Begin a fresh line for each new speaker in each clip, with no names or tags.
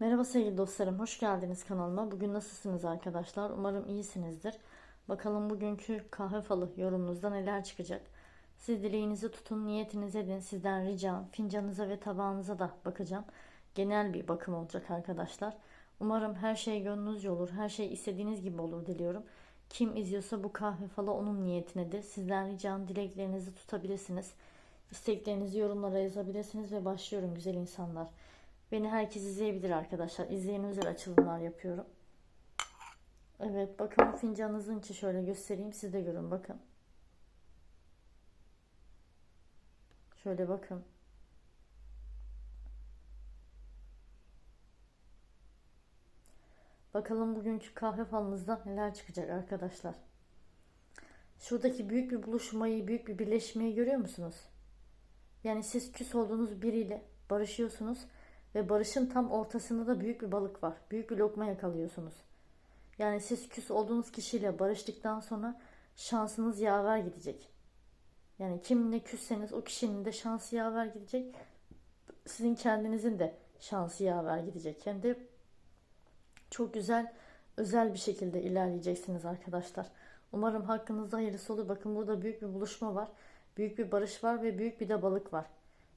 Merhaba sevgili dostlarım, hoş geldiniz kanalıma. Bugün nasılsınız arkadaşlar? Umarım iyisinizdir. Bakalım bugünkü kahve falı yorumunuzda neler çıkacak? Siz dileğinizi tutun, niyetinizi edin. Sizden ricam fincanınıza ve tabağınıza da bakacağım. Genel bir bakım olacak arkadaşlar. Umarım her şey gönlünüzce olur, her şey istediğiniz gibi olur diliyorum. Kim izliyorsa bu kahve falı onun niyetinedir. Sizden ricam dileklerinizi tutabilirsiniz. İsteklerinizi yorumlara yazabilirsiniz ve başlıyorum güzel insanlar. Beni herkes izleyebilir arkadaşlar. İzleyen özel açılımlar yapıyorum. Evet bakın fincanınızın içi şöyle göstereyim. Siz de görün bakın. Şöyle bakın. Bakalım bugünkü kahve falınızda neler çıkacak arkadaşlar. Şuradaki büyük bir buluşmayı, büyük bir birleşmeyi görüyor musunuz? Yani siz küs olduğunuz biriyle barışıyorsunuz ve barışın tam ortasında da büyük bir balık var. Büyük bir lokma yakalıyorsunuz. Yani siz küs olduğunuz kişiyle barıştıktan sonra şansınız yaver gidecek. Yani kiminle küsseniz o kişinin de şansı yaver gidecek. Sizin kendinizin de şansı yaver gidecek. Hem de çok güzel, özel bir şekilde ilerleyeceksiniz arkadaşlar. Umarım hakkınızda hayırlısı olur. Bakın burada büyük bir buluşma var. Büyük bir barış var ve büyük bir de balık var.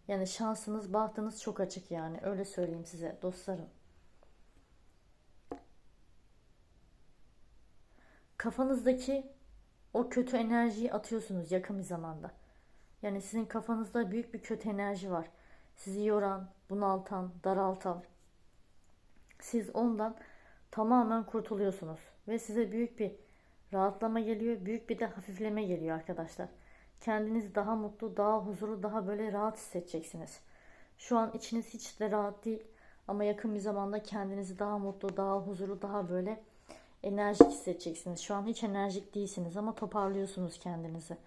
Yani şansınız, bahtınız çok açık yani. Öyle söyleyeyim size dostlarım. Kafanızdaki o kötü enerjiyi atıyorsunuz yakın bir zamanda. Yani sizin kafanızda büyük bir kötü enerji var. Sizi yoran, bunaltan, daraltan. Siz ondan tamamen kurtuluyorsunuz. Ve size büyük bir rahatlama geliyor. Büyük bir de hafifleme geliyor arkadaşlar. Kendinizi daha mutlu, daha huzurlu, daha böyle rahat hissedeceksiniz. Şu an içiniz hiç de rahat değil. Ama yakın bir zamanda kendinizi daha mutlu, daha huzurlu, daha böyle enerjik hissedeceksiniz. Şu an hiç enerjik değilsiniz ama toparlıyorsunuz kendinizi.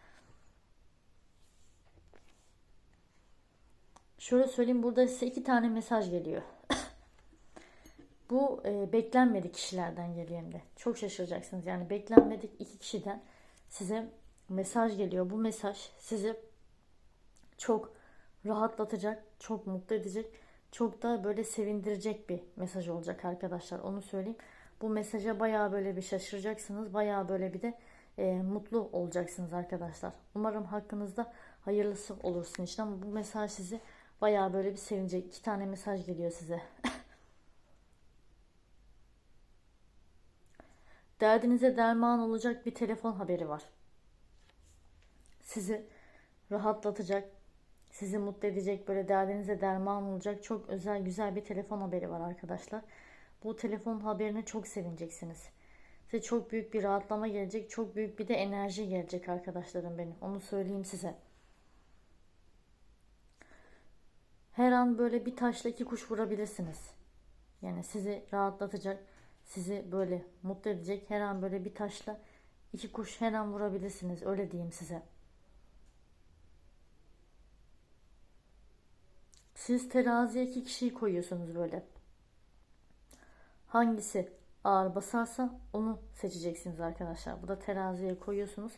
Şöyle söyleyeyim burada size iki tane mesaj geliyor. Bu e, beklenmedik kişilerden geliyor hem de. Çok şaşıracaksınız. Yani beklenmedik iki kişiden size mesaj geliyor. Bu mesaj sizi çok rahatlatacak, çok mutlu edecek, çok da böyle sevindirecek bir mesaj olacak arkadaşlar. Onu söyleyeyim. Bu mesaja bayağı böyle bir şaşıracaksınız. Bayağı böyle bir de e, mutlu olacaksınız arkadaşlar. Umarım hakkınızda hayırlısı olursun işte ama bu mesaj sizi bayağı böyle bir sevinecek. İki tane mesaj geliyor size. Derdinize derman olacak bir telefon haberi var. Sizi rahatlatacak, sizi mutlu edecek, böyle derdinize derman olacak çok özel güzel bir telefon haberi var arkadaşlar. Bu telefon haberine çok sevineceksiniz. Size çok büyük bir rahatlama gelecek, çok büyük bir de enerji gelecek arkadaşlarım benim. Onu söyleyeyim size. Her an böyle bir taşla iki kuş vurabilirsiniz. Yani sizi rahatlatacak, sizi böyle mutlu edecek her an böyle bir taşla iki kuş her an vurabilirsiniz. Öyle diyeyim size. Siz teraziye iki kişiyi koyuyorsunuz böyle. Hangisi ağır basarsa onu seçeceksiniz arkadaşlar. Bu da teraziye koyuyorsunuz.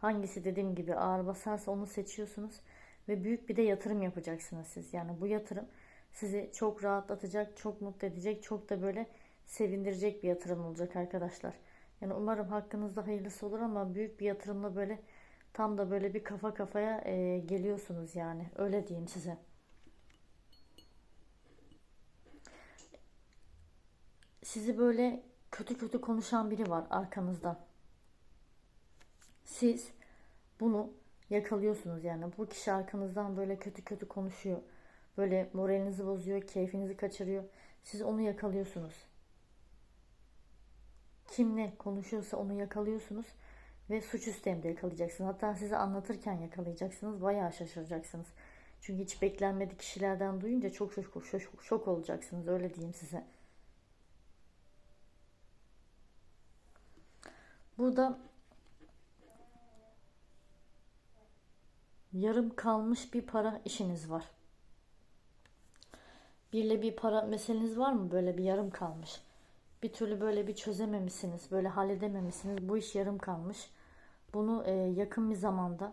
Hangisi dediğim gibi ağır basarsa onu seçiyorsunuz. Ve büyük bir de yatırım yapacaksınız siz. Yani bu yatırım sizi çok rahatlatacak, çok mutlu edecek, çok da böyle sevindirecek bir yatırım olacak arkadaşlar. Yani umarım hakkınızda hayırlısı olur ama büyük bir yatırımla böyle tam da böyle bir kafa kafaya e, geliyorsunuz yani. Öyle diyeyim size. Sizi böyle kötü kötü konuşan biri var arkanızda. Siz bunu yakalıyorsunuz yani. Bu kişi arkanızdan böyle kötü kötü konuşuyor. Böyle moralinizi bozuyor, keyfinizi kaçırıyor. Siz onu yakalıyorsunuz. Kim ne konuşuyorsa onu yakalıyorsunuz ve suçüstü hem de yakalayacaksınız. Hatta size anlatırken yakalayacaksınız. Bayağı şaşıracaksınız. Çünkü hiç beklenmedik kişilerden duyunca çok şok, şok, şok olacaksınız. Öyle diyeyim size. Burada yarım kalmış bir para işiniz var. Birle bir para meseleniz var mı? Böyle bir yarım kalmış. Bir türlü böyle bir çözememişsiniz. Böyle halledememişsiniz. Bu iş yarım kalmış. Bunu e, yakın bir zamanda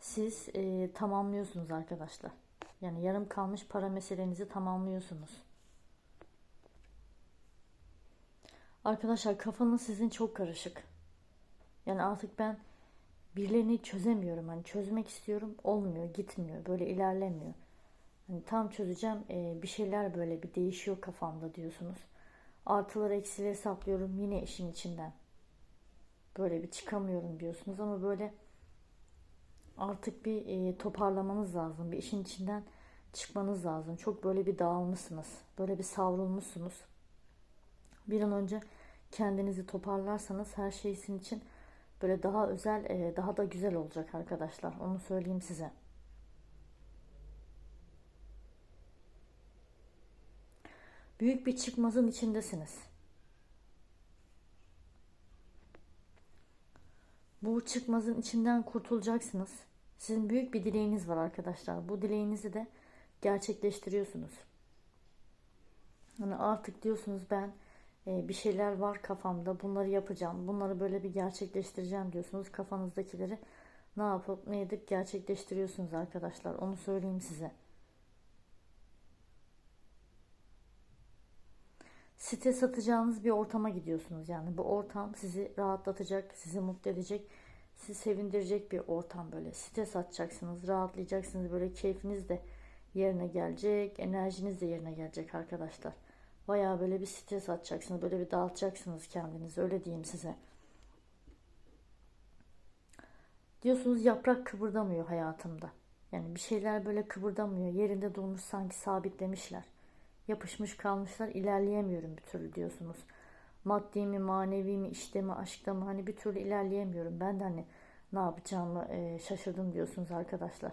siz e, tamamlıyorsunuz arkadaşlar. Yani yarım kalmış para meselenizi tamamlıyorsunuz. Arkadaşlar kafanız sizin çok karışık. Yani artık ben birilerini çözemiyorum. Hani çözmek istiyorum olmuyor, gitmiyor, böyle ilerlemiyor. Hani tam çözeceğim e, bir şeyler böyle bir değişiyor kafamda diyorsunuz. Artıları eksileri hesaplıyorum yine işin içinden. Böyle bir çıkamıyorum diyorsunuz ama böyle artık bir e, toparlamanız lazım. Bir işin içinden çıkmanız lazım. Çok böyle bir dağılmışsınız. Böyle bir savrulmuşsunuz. Bir an önce kendinizi toparlarsanız her şey sizin için böyle daha özel, e, daha da güzel olacak arkadaşlar. Onu söyleyeyim size. Büyük bir çıkmazın içindesiniz. Bu çıkmazın içinden kurtulacaksınız. Sizin büyük bir dileğiniz var arkadaşlar. Bu dileğinizi de gerçekleştiriyorsunuz. Hani artık diyorsunuz ben bir şeyler var kafamda bunları yapacağım. Bunları böyle bir gerçekleştireceğim diyorsunuz. Kafanızdakileri ne yapıp ne edip gerçekleştiriyorsunuz arkadaşlar. Onu söyleyeyim size. stres atacağınız bir ortama gidiyorsunuz. Yani bu ortam sizi rahatlatacak, sizi mutlu edecek, sizi sevindirecek bir ortam böyle. Stres atacaksınız, rahatlayacaksınız. Böyle keyfiniz de yerine gelecek, enerjiniz de yerine gelecek arkadaşlar. Baya böyle bir stres atacaksınız, böyle bir dağıtacaksınız kendinizi. Öyle diyeyim size. Diyorsunuz yaprak kıpırdamıyor hayatımda. Yani bir şeyler böyle kıpırdamıyor. Yerinde durmuş sanki sabitlemişler yapışmış kalmışlar ilerleyemiyorum bir türlü diyorsunuz. Maddi mi, manevi mi, işte mi, aşkta mı hani bir türlü ilerleyemiyorum. Ben de hani ne yapacağımı e, şaşırdım diyorsunuz arkadaşlar.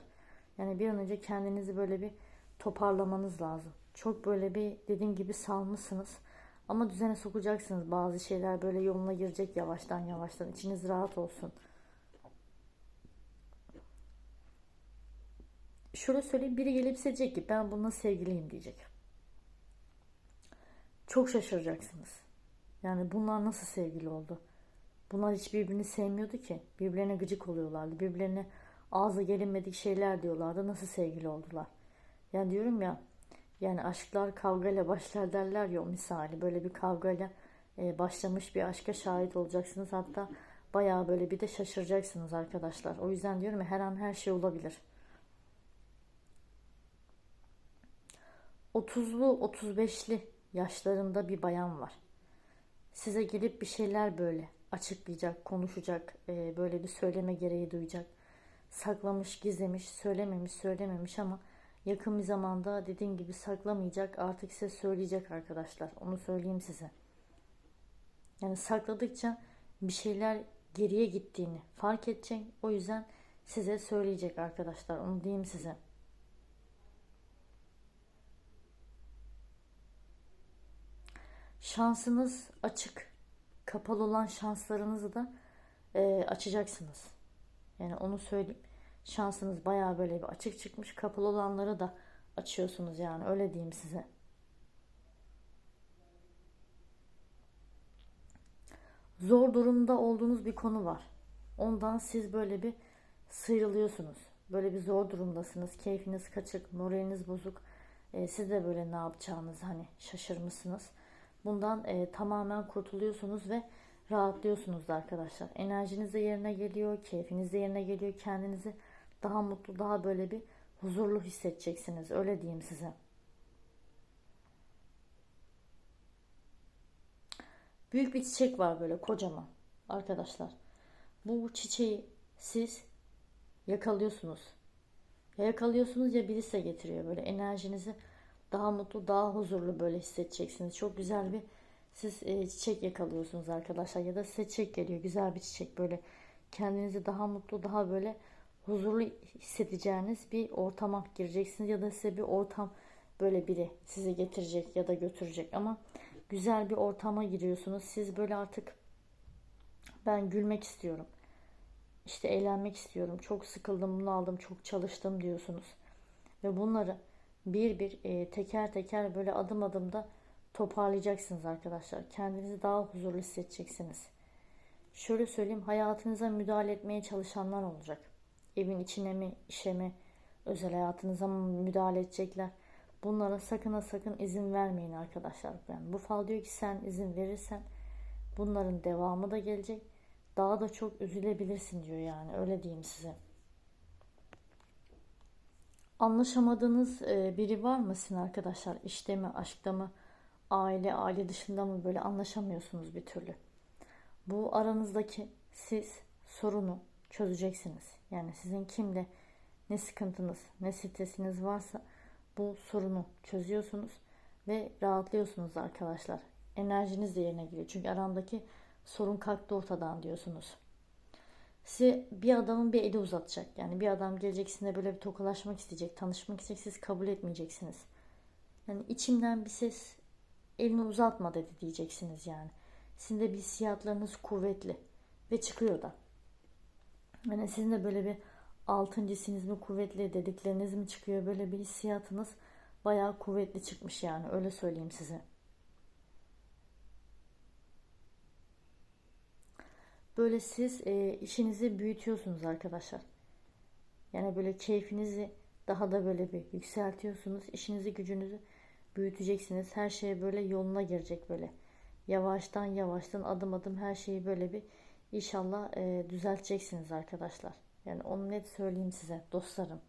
Yani bir an önce kendinizi böyle bir toparlamanız lazım. Çok böyle bir dediğim gibi salmışsınız. Ama düzene sokacaksınız. Bazı şeyler böyle yoluna girecek yavaştan yavaştan. İçiniz rahat olsun. Şöyle söyleyeyim. Biri gelip size ki ben bununla sevgiliyim diyecek. Çok şaşıracaksınız. Yani bunlar nasıl sevgili oldu? Bunlar hiç birbirini sevmiyordu ki. Birbirlerine gıcık oluyorlardı. Birbirlerine ağza gelinmedik şeyler diyorlardı. Nasıl sevgili oldular? Yani diyorum ya yani aşklar kavgayla başlar derler ya o misali. Böyle bir kavgayla e, başlamış bir aşka şahit olacaksınız. Hatta bayağı böyle bir de şaşıracaksınız arkadaşlar. O yüzden diyorum ya her an her şey olabilir. 30'lu 35'li yaşlarında bir bayan var. Size gelip bir şeyler böyle açıklayacak, konuşacak, e, böyle bir söyleme gereği duyacak. Saklamış, gizlemiş, söylememiş, söylememiş ama yakın bir zamanda dediğim gibi saklamayacak, artık size söyleyecek arkadaşlar. Onu söyleyeyim size. Yani sakladıkça bir şeyler geriye gittiğini fark edecek. O yüzden size söyleyecek arkadaşlar. Onu diyeyim size. Şansınız açık. Kapalı olan şanslarınızı da e, açacaksınız. Yani onu söyleyeyim. Şansınız bayağı böyle bir açık çıkmış. Kapalı olanları da açıyorsunuz yani öyle diyeyim size. Zor durumda olduğunuz bir konu var. Ondan siz böyle bir sıyrılıyorsunuz. Böyle bir zor durumdasınız. Keyfiniz kaçık, moraliniz bozuk. E, siz de böyle ne yapacağınızı hani şaşırmışsınız. Bundan e, tamamen kurtuluyorsunuz ve rahatlıyorsunuz da arkadaşlar. Enerjiniz de yerine geliyor, keyfiniz de yerine geliyor. Kendinizi daha mutlu, daha böyle bir huzurlu hissedeceksiniz. Öyle diyeyim size. Büyük bir çiçek var böyle kocaman arkadaşlar. Bu çiçeği siz yakalıyorsunuz. Ya yakalıyorsunuz ya birisi getiriyor böyle enerjinizi daha mutlu, daha huzurlu böyle hissedeceksiniz. Çok güzel bir siz e, çiçek yakalıyorsunuz arkadaşlar ya da size çiçek geliyor. Güzel bir çiçek böyle kendinizi daha mutlu, daha böyle huzurlu hissedeceğiniz bir ortama gireceksiniz ya da size bir ortam böyle biri sizi getirecek ya da götürecek ama güzel bir ortama giriyorsunuz. Siz böyle artık ben gülmek istiyorum. İşte eğlenmek istiyorum. Çok sıkıldım, bunu aldım, çok çalıştım diyorsunuz. Ve bunları bir bir e, teker teker böyle adım adım da toparlayacaksınız arkadaşlar. Kendinizi daha huzurlu hissedeceksiniz. Şöyle söyleyeyim hayatınıza müdahale etmeye çalışanlar olacak. Evin içine mi, işe mi, özel hayatınıza mı müdahale edecekler. Bunlara sakın ha sakın izin vermeyin arkadaşlar. Yani bu fal diyor ki sen izin verirsen Bunların devamı da gelecek. Daha da çok üzülebilirsin diyor yani öyle diyeyim size. Anlaşamadığınız e, biri var mı sizin arkadaşlar? İşte mi, aşkta mı, aile, aile dışında mı böyle anlaşamıyorsunuz bir türlü? Bu aranızdaki siz sorunu çözeceksiniz. Yani sizin kimle ne sıkıntınız, ne stresiniz varsa bu sorunu çözüyorsunuz ve rahatlıyorsunuz arkadaşlar. Enerjiniz de yerine geliyor. Çünkü arandaki sorun kalktı ortadan diyorsunuz. Size bir adamın bir eli uzatacak. Yani bir adam gelecek sizinle böyle bir tokalaşmak isteyecek, tanışmak isteyecek. Siz kabul etmeyeceksiniz. Yani içimden bir ses elini uzatma dedi diyeceksiniz yani. Sizin de bir hissiyatlarınız kuvvetli ve çıkıyor da. Yani sizin de böyle bir altıncısınız mı kuvvetli dedikleriniz mi çıkıyor böyle bir hissiyatınız bayağı kuvvetli çıkmış yani öyle söyleyeyim size. Böyle siz e, işinizi büyütüyorsunuz arkadaşlar. Yani böyle keyfinizi daha da böyle bir yükseltiyorsunuz. İşinizi gücünüzü büyüteceksiniz. Her şey böyle yoluna girecek böyle. Yavaştan yavaştan adım adım her şeyi böyle bir inşallah e, düzelteceksiniz arkadaşlar. Yani onu net söyleyeyim size dostlarım.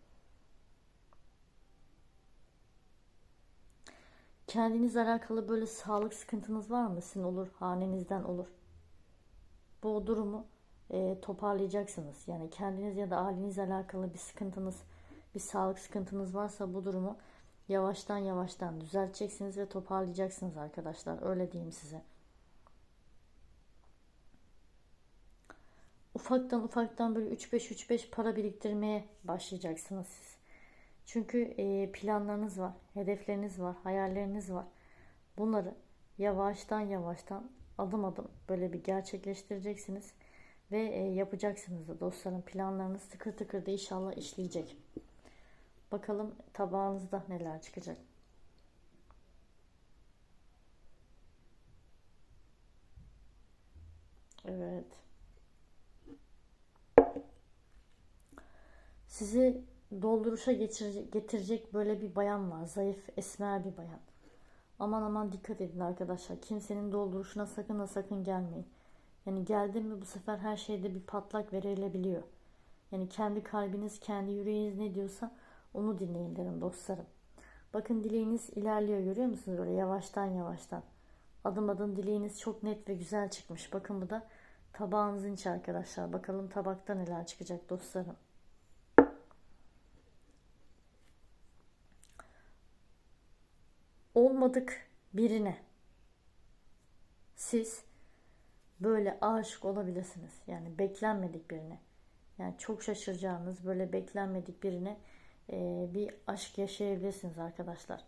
Kendinizle alakalı böyle sağlık sıkıntınız var mı? Sizin olur, hanenizden olur. Bu durumu e, toparlayacaksınız. Yani kendiniz ya da ailenizle alakalı bir sıkıntınız, bir sağlık sıkıntınız varsa bu durumu yavaştan yavaştan düzelteceksiniz ve toparlayacaksınız arkadaşlar. Öyle diyeyim size. Ufaktan ufaktan böyle 3-5-3-5 para biriktirmeye başlayacaksınız siz. Çünkü planlarınız var, hedefleriniz var, hayalleriniz var. Bunları yavaştan yavaştan adım adım böyle bir gerçekleştireceksiniz ve yapacaksınız da dostlarım planlarınız tıkır tıkır da inşallah işleyecek. Bakalım tabağınızda neler çıkacak. Evet. Sizi dolduruşa getirecek böyle bir bayan var. Zayıf, esmer bir bayan. Aman aman dikkat edin arkadaşlar. Kimsenin dolduruşuna sakın ha sakın gelmeyin. Yani geldi mi bu sefer her şeyde bir patlak verilebiliyor. Yani kendi kalbiniz, kendi yüreğiniz ne diyorsa onu dinleyin derim dostlarım. Bakın dileğiniz ilerliyor görüyor musunuz böyle yavaştan yavaştan. Adım adım dileğiniz çok net ve güzel çıkmış. Bakın bu da tabağınızın içi arkadaşlar. Bakalım tabakta neler çıkacak dostlarım. Olmadık birine siz böyle aşık olabilirsiniz. Yani beklenmedik birine. Yani çok şaşıracağınız böyle beklenmedik birine e, bir aşk yaşayabilirsiniz arkadaşlar.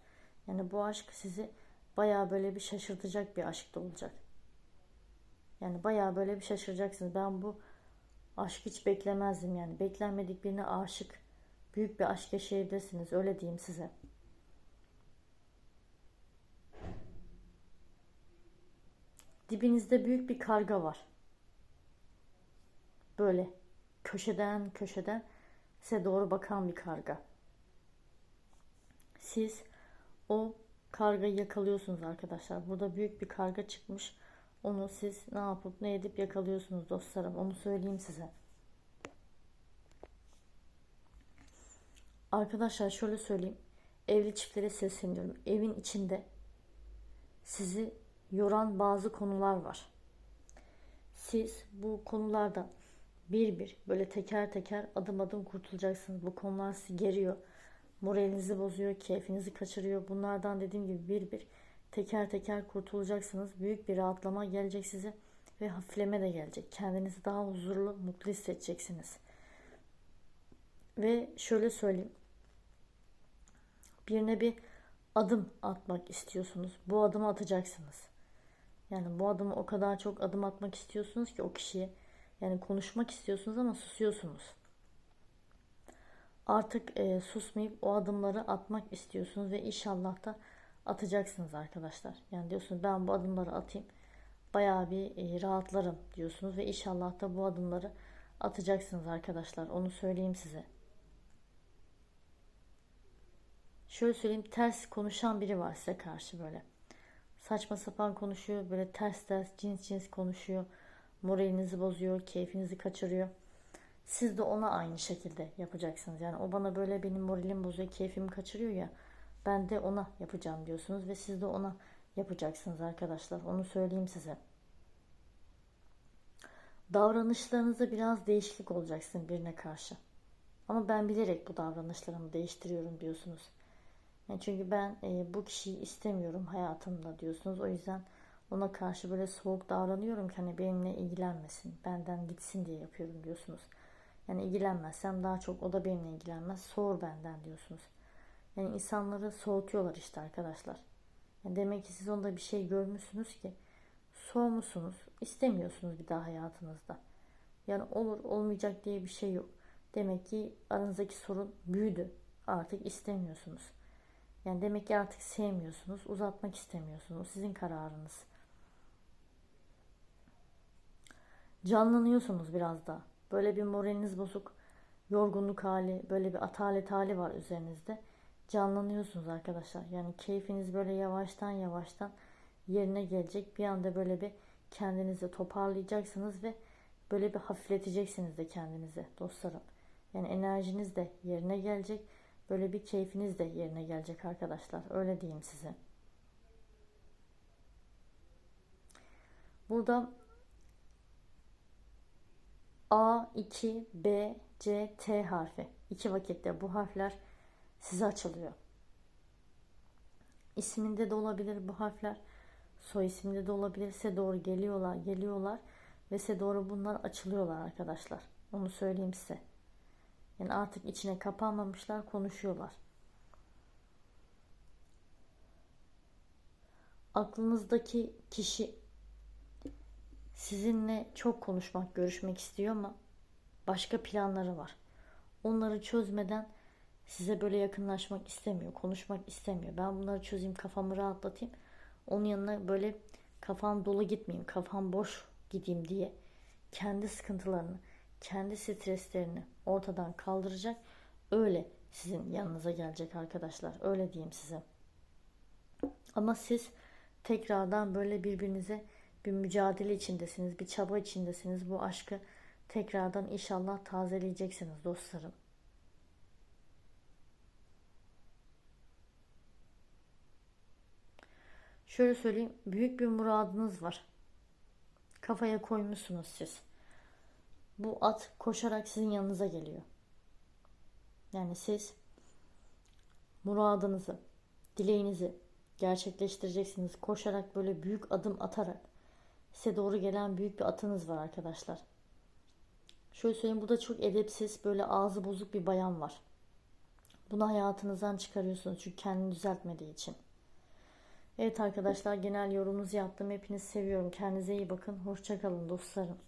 Yani bu aşk sizi baya böyle bir şaşırtacak bir aşk da olacak. Yani baya böyle bir şaşıracaksınız. Ben bu aşk hiç beklemezdim yani. Beklenmedik birine aşık, büyük bir aşk yaşayabilirsiniz. Öyle diyeyim size. Dibinizde büyük bir karga var. Böyle köşeden köşeden size doğru bakan bir karga. Siz o kargayı yakalıyorsunuz arkadaşlar. Burada büyük bir karga çıkmış. Onu siz ne yapıp ne edip yakalıyorsunuz dostlarım. Onu söyleyeyim size. Arkadaşlar şöyle söyleyeyim. Evli çiftlere sesleniyorum. Evin içinde sizi yoran bazı konular var. Siz bu konularda bir bir böyle teker teker adım adım kurtulacaksınız. Bu konular sizi geriyor. Moralinizi bozuyor, keyfinizi kaçırıyor. Bunlardan dediğim gibi bir bir teker teker kurtulacaksınız. Büyük bir rahatlama gelecek size ve hafifleme de gelecek. Kendinizi daha huzurlu, mutlu hissedeceksiniz. Ve şöyle söyleyeyim. Birine bir adım atmak istiyorsunuz. Bu adımı atacaksınız. Yani bu adımı o kadar çok adım atmak istiyorsunuz ki o kişiye. Yani konuşmak istiyorsunuz ama susuyorsunuz. Artık e, susmayıp o adımları atmak istiyorsunuz ve inşallah da atacaksınız arkadaşlar. Yani diyorsunuz ben bu adımları atayım. Bayağı bir e, rahatlarım diyorsunuz ve inşallah da bu adımları atacaksınız arkadaşlar. Onu söyleyeyim size. Şöyle söyleyeyim ters konuşan biri var size karşı böyle saçma sapan konuşuyor. Böyle ters ters cins cins konuşuyor. Moralinizi bozuyor. Keyfinizi kaçırıyor. Siz de ona aynı şekilde yapacaksınız. Yani o bana böyle benim moralim bozuyor, keyfimi kaçırıyor ya. Ben de ona yapacağım diyorsunuz ve siz de ona yapacaksınız arkadaşlar. Onu söyleyeyim size. Davranışlarınızda biraz değişiklik olacaksın birine karşı. Ama ben bilerek bu davranışlarımı değiştiriyorum diyorsunuz. Yani çünkü ben e, bu kişiyi istemiyorum hayatımda diyorsunuz. O yüzden ona karşı böyle soğuk davranıyorum ki hani benimle ilgilenmesin, benden gitsin diye yapıyorum diyorsunuz. Yani ilgilenmezsem daha çok o da benimle ilgilenmez, soğur benden diyorsunuz. Yani insanları soğutuyorlar işte arkadaşlar. Yani demek ki siz onda bir şey görmüşsünüz ki soğumuşsunuz, istemiyorsunuz bir daha hayatınızda. Yani olur olmayacak diye bir şey yok. Demek ki aranızdaki sorun büyüdü. Artık istemiyorsunuz. Yani demek ki artık sevmiyorsunuz, uzatmak istemiyorsunuz. Sizin kararınız. Canlanıyorsunuz biraz daha. Böyle bir moraliniz bozuk, yorgunluk hali, böyle bir atalet hali var üzerinizde. Canlanıyorsunuz arkadaşlar. Yani keyfiniz böyle yavaştan yavaştan yerine gelecek. Bir anda böyle bir kendinizi toparlayacaksınız ve böyle bir hafifleteceksiniz de kendinizi dostlarım. Yani enerjiniz de yerine gelecek. Böyle bir keyfiniz de yerine gelecek arkadaşlar. Öyle diyeyim size. Burada A, 2, B, C, T harfi. İki vakitte bu harfler size açılıyor. İsminde de olabilir bu harfler. Soy isminde de olabilir. Size doğru geliyorlar, geliyorlar ve size doğru bunlar açılıyorlar arkadaşlar. Onu söyleyeyim size. Yani artık içine kapanmamışlar, konuşuyorlar. Aklınızdaki kişi sizinle çok konuşmak, görüşmek istiyor ama başka planları var. Onları çözmeden size böyle yakınlaşmak istemiyor, konuşmak istemiyor. Ben bunları çözeyim, kafamı rahatlatayım. Onun yanına böyle kafam dolu gitmeyeyim, kafam boş gideyim diye kendi sıkıntılarını, kendi streslerini ortadan kaldıracak. Öyle sizin yanınıza gelecek arkadaşlar. Öyle diyeyim size. Ama siz tekrardan böyle birbirinize bir mücadele içindesiniz, bir çaba içindesiniz. Bu aşkı tekrardan inşallah tazeleyeceksiniz dostlarım. Şöyle söyleyeyim, büyük bir muradınız var. Kafaya koymuşsunuz siz. Bu at koşarak sizin yanınıza geliyor. Yani siz muradınızı, dileğinizi gerçekleştireceksiniz. Koşarak böyle büyük adım atarak size doğru gelen büyük bir atınız var arkadaşlar. Şöyle söyleyeyim burada çok edepsiz böyle ağzı bozuk bir bayan var. Bunu hayatınızdan çıkarıyorsunuz çünkü kendini düzeltmediği için. Evet arkadaşlar genel yorumunuzu yaptım. Hepinizi seviyorum. Kendinize iyi bakın. Hoşçakalın dostlarım.